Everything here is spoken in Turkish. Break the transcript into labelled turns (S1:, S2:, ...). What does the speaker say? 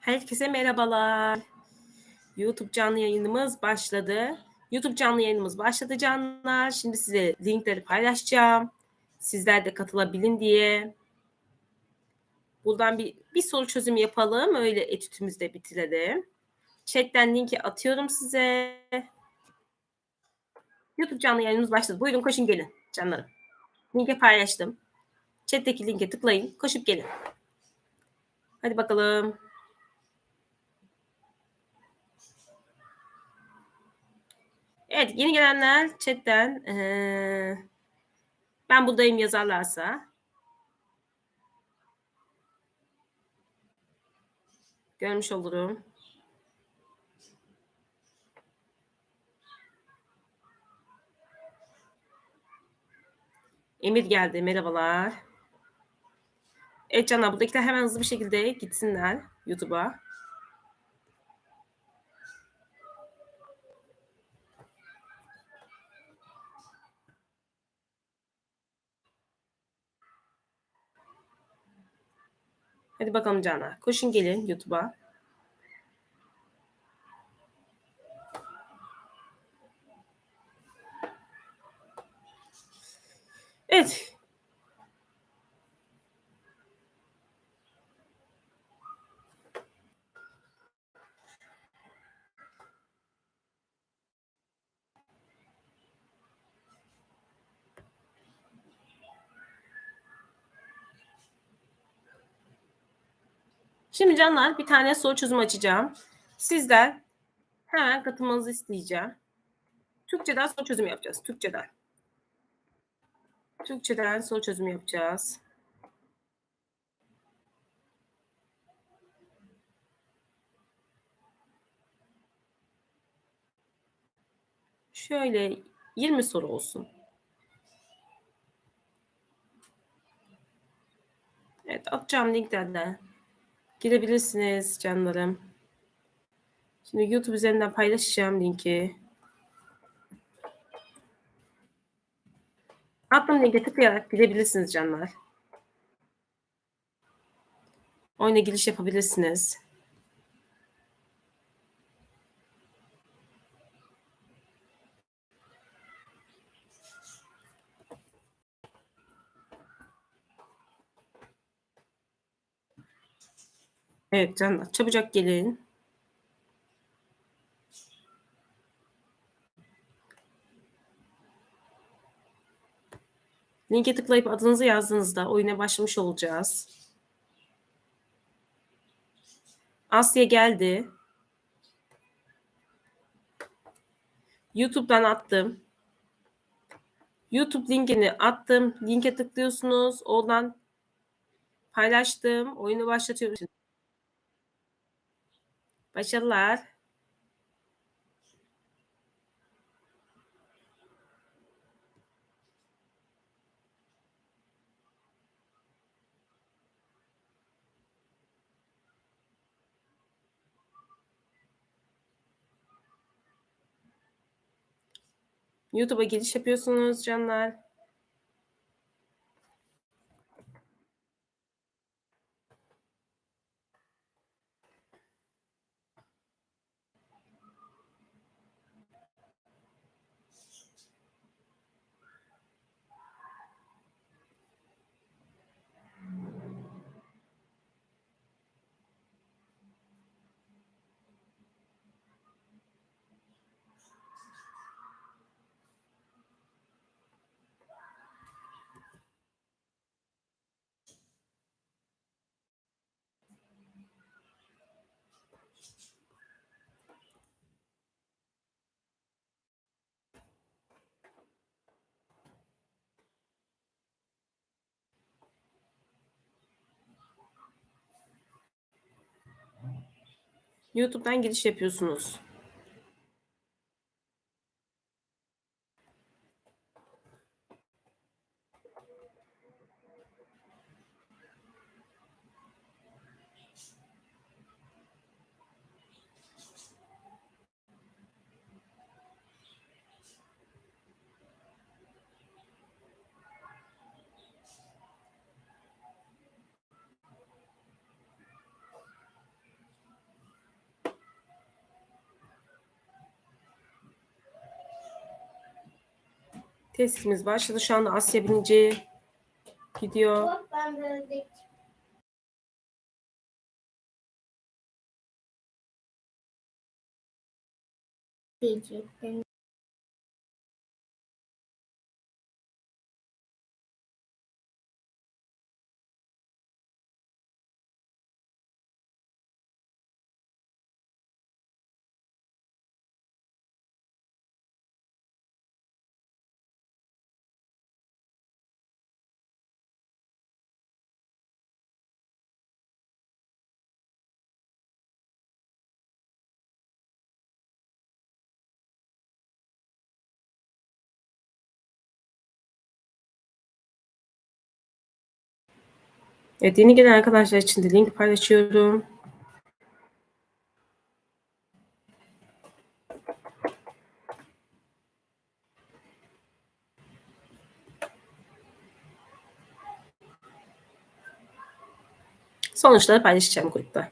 S1: Herkese merhabalar. YouTube canlı yayınımız başladı. YouTube canlı yayınımız başladı canlar. Şimdi size linkleri paylaşacağım. Sizler de katılabilin diye. Buradan bir, bir soru çözümü yapalım. Öyle etütümüzü de bitirelim. Chat'ten linki atıyorum size. YouTube canlı yayınımız başladı. Buyurun koşun gelin canlarım. Linke paylaştım. Chat'teki linke tıklayın. Koşup gelin. Hadi bakalım. Evet yeni gelenler chatten ee, ben buradayım yazarlarsa görmüş olurum. Emir geldi. Merhabalar. Evet canlar buradakiler hemen hızlı bir şekilde gitsinler YouTube'a. Hadi bakalım canlar. Koşun gelin YouTube'a. Evet. Şimdi canlar bir tane soru çözümü açacağım. Sizden hemen katılmanızı isteyeceğim. Türkçeden soru çözümü yapacağız. Türkçeden. Türkçeden soru çözümü yapacağız. Şöyle 20 soru olsun. Evet atacağım linklerden. Girebilirsiniz canlarım. Şimdi YouTube üzerinden paylaşacağım linki. Attığım linke tıklayarak girebilirsiniz canlar. Oyuna giriş yapabilirsiniz. Evet canlar çabucak gelin. Linke tıklayıp adınızı yazdığınızda oyuna başlamış olacağız. Asya geldi. YouTube'dan attım. YouTube linkini attım. Linke tıklıyorsunuz. Oradan paylaştım. Oyunu başlatıyorum. Başarılar. YouTube'a giriş yapıyorsunuz canlar. YouTube'dan giriş yapıyorsunuz. Testimiz başladı. Şu anda Asya birinci gidiyor.
S2: Diyecektim.
S1: Evet, yeni gelen arkadaşlar için de link paylaşıyorum. Sonuçları paylaşacağım grupta.